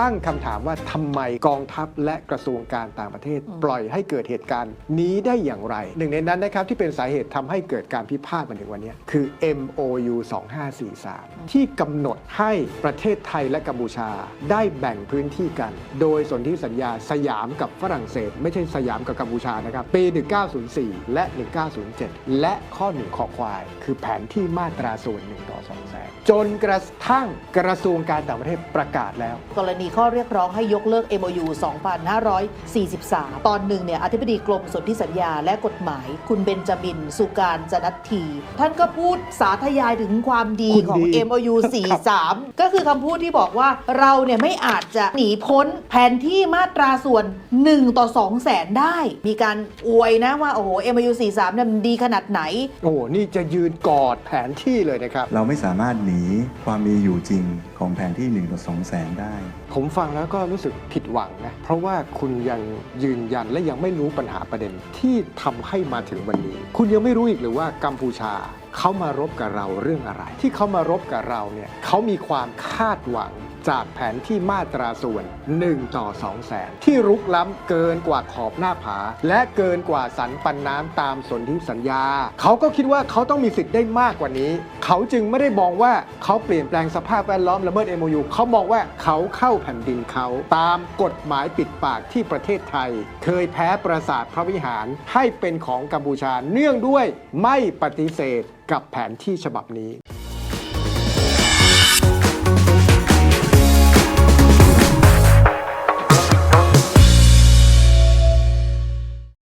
ตั้งคำถามว่าทำไมกองทัพและกระทรวงการต่างประเทศ ปล่อยให้เกิดเหตุการณ์นี้ได้อย่างไร หนึ่งในนั้นนะครับที่เป็นสาเหตุทำให้เกิดการพิพาทมาถึงวันนี้คือ MOU 2543 ที่กำหนดให้ประเทศไทยและกัมพูชาได้แบ่งพื้นที่กัน โดยสนธิสัญญาสยามกับฝรั่งเศส ไม่ใช่สยามกับกัมพูชานะครับปี 1904 และ 1907 และข้อหนึ่งขอควาย คือแผนที่มาตราส่วน1ต่อ2แสนจนกระทั่งกระทรวงการต่างประเทศประกาศแล้วกรณีข้อเรียกร้องให้ยกเลิก MOU 2543 ตอนหนึ่งเนี่ยอธิบดีกรมสนธิสัญญาและกฎหมาย คุณเบนจามิน สุการจนัทที ท่านก็พูดสาธยายถึงความดีคุณของดี MOU 43 ก็คือคำพูดที่บอกว่าเราเนี่ยไม่อาจจะหนีพ้นแผนที่มาตราส่วน 1 ต่อ 2 แสนได้ มีการอวยนะว่า โอ้โห MOU 43เนี่ยมันดีขนาดไหน โอ้โห นี่จะยืนกอดแผนที่เลยนะครับ เราไม่สามารถหนีความมีอยู่จริงของแผนที่1ต่อ2แสนได้ผมฟังแล้วก็รู้สึกผิดหวังนะ เพราะว่าคุณยังยืนยันและยังไม่รู้ปัญหาประเด็นที่ทำให้มาถึงวันนี้ คุณยังไม่รู้อีกหรือว่ากัมพูชาเขามารบกับเราเรื่องอะไร ที่เขามารบกับเราเนี่ยเขามีความคาดหวัง จากแผนที่มาตราส่วน 1 ต่อ 2 แสน ที่รุกล้ำเกินกว่าขอบหน้าผา และเกินกว่าสันปันน้ำตามสนธิสัญญา เขาก็คิดว่าเขาต้องมีสิทธิ์ได้มากกว่านี้ เขาจึงไม่ได้มองว่าเขาเปลี่ยนแปลงสภาพแวดล้อมละเมิด MOU เขามองว่าเขาเข้าแผ่นดินเขา ตามกฎหมายปิดปากที่ประเทศไทย เคยแพ้ปราสาทพระวิหารให้เป็นของกัมพูชาเนื่องด้วยไม่ปฏิเสธกับแผนที่ฉบับนี้